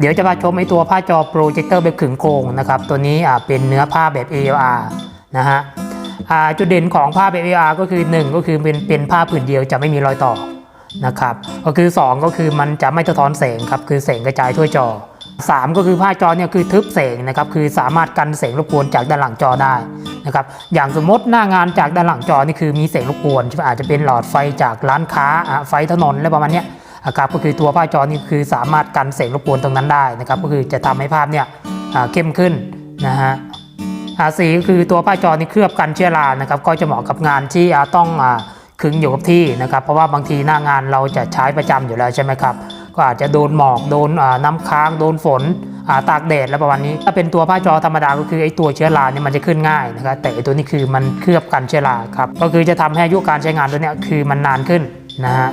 เดี๋ยวจะมาชมไอตัวผ้าจอโปรเจคเตอร์แบบขึงโครงนะครับ ตัวนี้อ่าเป็นเนื้อผ้าแบบ ALR นะฮะอ่าจุดเด่นของผ้าแบบ ALR ก็คือ 1 ก็คือเป็นเป็นผ้าผืนเดียวจะไม่มีรอยต่อนะครับก็คือ 2 ก็คือมันจะไม่สะท้อนแสงครับคือแสงกระจายทั่วจอ 3 ก็คือผ้าจอเนี่ยคือทึบแสงนะครับคือสามารถกันแสงรบกวนจากด้านหลังจอได้นะครับอย่างสมมติหน้างานจากด้านหลังจอนี่คือมีแสงรบกวนอาจจะเป็นหลอดไฟจากร้านค้าไฟถนนอะไรประมาณเนี้ย นะครับก็คือตัวผ้าจอนี่คือสามารถกันแสงรบกวนตรงนั้นได้นะครับก็คือจะทำให้ภาพเนี่ยเข้มขึ้นนะฮะอาสีก็คือตัวผ้าจอนี่เคลือบกันเชื้อรานะครับก็จะเหมาะกับงานที่ต้องอขึงอยู่กับที่นะครับเพราะว่าบางทีหน้างานเราจะใช้ประจำอยู่แล้วใช่ไหมครับก็อาจจะโดนหมอกโดนน้ำค้างโดนฝนาตากแดดแล้วประมาณนี้ถ้าเป็นตัวผ้าจอธรรมดาก็คือไอ้ตัวเชื้อราเนี่ยมันจะขึ้นง่ายนะครับแต่ไอ้ตัวนี้คือมันเคลือบกันเชื้อราครับก็คือจะทำให้อายุการใช้งานตัวเนี้ยคือมันนานขึ้นนะฮะ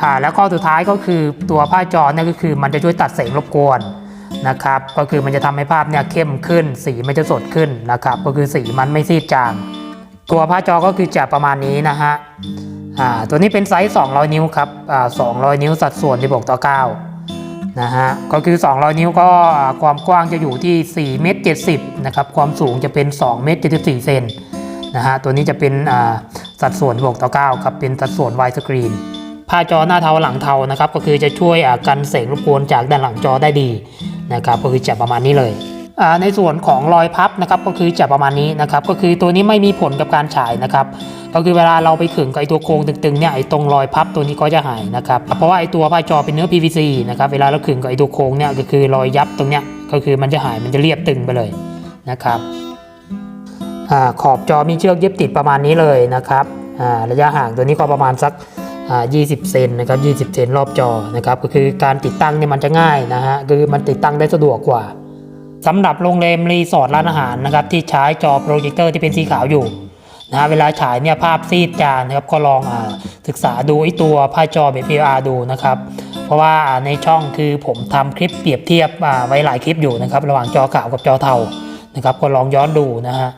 อ่าแล้วข้อสุดท้ายก็คือตัวผ้าจอเนี่ยก็คือมันจะช่วยตัดแสงรบกวนนะครับ ก็คือมันจะทำให้ภาพเนี่ยเข้มขึ้น สีมันจะสดขึ้นนะครับ ก็คือสีมันไม่ซีดจาง ตัวผ้าจอก็คือจะประมาณนี้นะฮะอ่าตัวนี้เป็นไซส์ 200 นิ้วครับอ่า200 นิ้วสัดส่วนที่บอกต่อ9นะฮะก็คือ 200 นิ้วก็ความกว้างจะอยู่ที่4เมตร70นะครับความสูงจะเป็น2เมตร74เซนนะฮะตัวนี้จะเป็นอ่าสัดส่วนที่บอกต่อ9ครับเป็นสัดส่วนไวสกรีน ผ้าจอหน้าเทาหลังเทานะครับ ก็คือจะช่วยกันแสงรบกวนจากด้านหลังจอได้ดีนะครับก็คือจะประมาณนี้เลยในส่วนของรอยพับนะครับก็คือจะประมาณนี้นะครับก็คือตัวนี้ไม่มีผลกับการฉายนะครับก็คือเวลาเราไปขึงกับไอตัวโครงตึงๆเนี่ยไอตรงรอยพับตัวนี้ก็จะหายนะครับเพราะว่าไอตัวผ้าจอเป็นเนื้อ PVC นะครับเวลาเราขึงกับไอตัวโครงเนี่ยก็คือรอยยับตรงเนี้ยก็คือมันจะหายมันจะเรียบตึงไปเลยนะครับอขอบจอมีเชือกเย็บติดประมาณนี้เลยนะครับระยะห่างตัวนี้ก็ประมาณสัก 20 เซนนะครับ 20 เซนรอบจอนะครับก็คือการติดตั้งเนี่ยมันจะง่ายนะฮะคือมันติดตั้งได้สะดวกกว่าสำหรับโรงแรมรีสอร์ทร้านอาหารนะครับที่ใช้จอโปรเจคเตอร์ที่เป็นสีขาวอยู่นะฮะเวลาฉายเนี่ยภาพซีดจางนะครับก็ลองอศึกษาดูไอตัวผ้าจอแบบ PR ดูนะครับเพราะว่าในช่องคือผมทำคลิปเปรียบเทียบอ่าไว้หลายคลิปอยู่นะครับระหว่างจอขาวกับจอเทานะครับก็ลองย้อนดูนะฮะ